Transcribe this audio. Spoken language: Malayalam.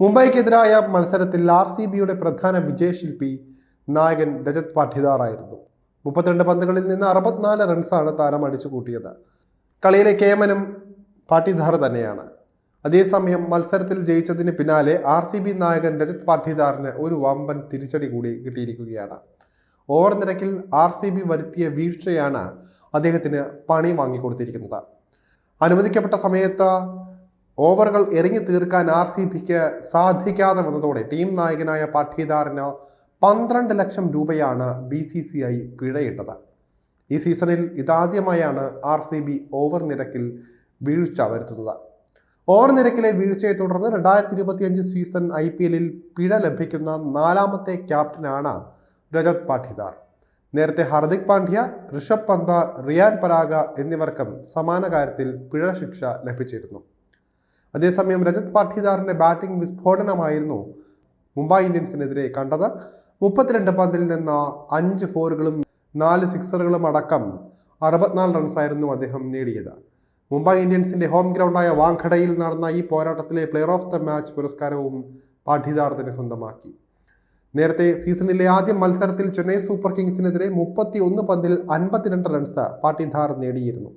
മുംബൈക്കെതിരായ മത്സരത്തിൽ ആർ സി ബിയുടെ പ്രധാന വിജയശില്പി നായകൻ രജത് പാഠിദാറായിരുന്നു മുപ്പത്തിരണ്ട് പന്തുകളിൽ നിന്ന് അറുപത്തിനാല് റൺസാണ് താരം അടിച്ചു കൂട്ടിയത് കളിയിലെ കേമനും പാഠിദാർ തന്നെയാണ്. അതേസമയം മത്സരത്തിൽ ജയിച്ചതിന് പിന്നാലെ ആർ സി ബി നായകൻ രജത് പാഠിദാറിന് ഒരു വമ്പൻ തിരിച്ചടി കൂടി കിട്ടിയിരിക്കുകയാണ്. ഓവർ നിരക്കിൽ ആർ സി ബി വരുത്തിയ വീഴ്ചയാണ് അദ്ദേഹത്തിന് പണി വാങ്ങിക്കൊടുത്തിരിക്കുന്നത്. അനുവദിക്കപ്പെട്ട സമയത്ത് ഓവറുകൾ എറിഞ്ഞു തീർക്കാൻ ആർ സി ബിക്ക് സാധിക്കാതെ വന്നതോടെ ടീം നായകനായ പാഠീദാറിന് പന്ത്രണ്ട് ലക്ഷം രൂപയാണ് ബി സി സി ഐ പിഴയിട്ടത്. ഈ സീസണിൽ ഇതാദ്യമായാണ് ആർ സി ബി ഓവർ നിരക്കിൽ വീഴ്ച വരുത്തുന്നത്. ഓവർ നിരക്കിലെ വീഴ്ചയെ തുടർന്ന് രണ്ടായിരത്തി ഇരുപത്തിയഞ്ച് സീസൺ ഐ പി എല്ലിൽ പിഴ ലഭിക്കുന്ന നാലാമത്തെ ക്യാപ്റ്റനാണ് രജത് പാഠിദാർ നേരത്തെ ഹാർദിക് പാണ്ഡ്യ ഋഷഭ് പന്ത റിയാൻ പരാഗ എന്നിവർക്കും സമാന കാര്യത്തിൽ പിഴ ശിക്ഷ ലഭിച്ചിരുന്നു. അതേസമയം രജത് പാഠിദാറിന്റെ ബാറ്റിംഗ് വിസ്ഫോടനമായിരുന്നു മുംബൈ ഇന്ത്യൻസിനെതിരെ കണ്ടത്. മുപ്പത്തിരണ്ട് പന്തിൽ നിന്ന് അഞ്ച് ഫോറുകളും നാല് സിക്സറുകളും അടക്കം അറുപത്തിനാല് റൺസായിരുന്നു അദ്ദേഹം നേടിയത്. മുംബൈ ഇന്ത്യൻസിന്റെ ഹോം ഗ്രൗണ്ടായ വാങ്കടയിൽ നടന്ന ഈ പോരാട്ടത്തിലെ പ്ലെയർ ഓഫ് ദ മാച്ച് പുരസ്കാരവും പാഠിദാർ തന്നെ സ്വന്തമാക്കി. നേരത്തെ സീസണിലെ ആദ്യ മത്സരത്തിൽ ചെന്നൈ സൂപ്പർ കിങ്സിനെതിരെ മുപ്പത്തി ഒന്ന് പന്തിൽ അൻപത്തിരണ്ട് റൺസ് പാട്ടിധാർ നേടിയിരുന്നു.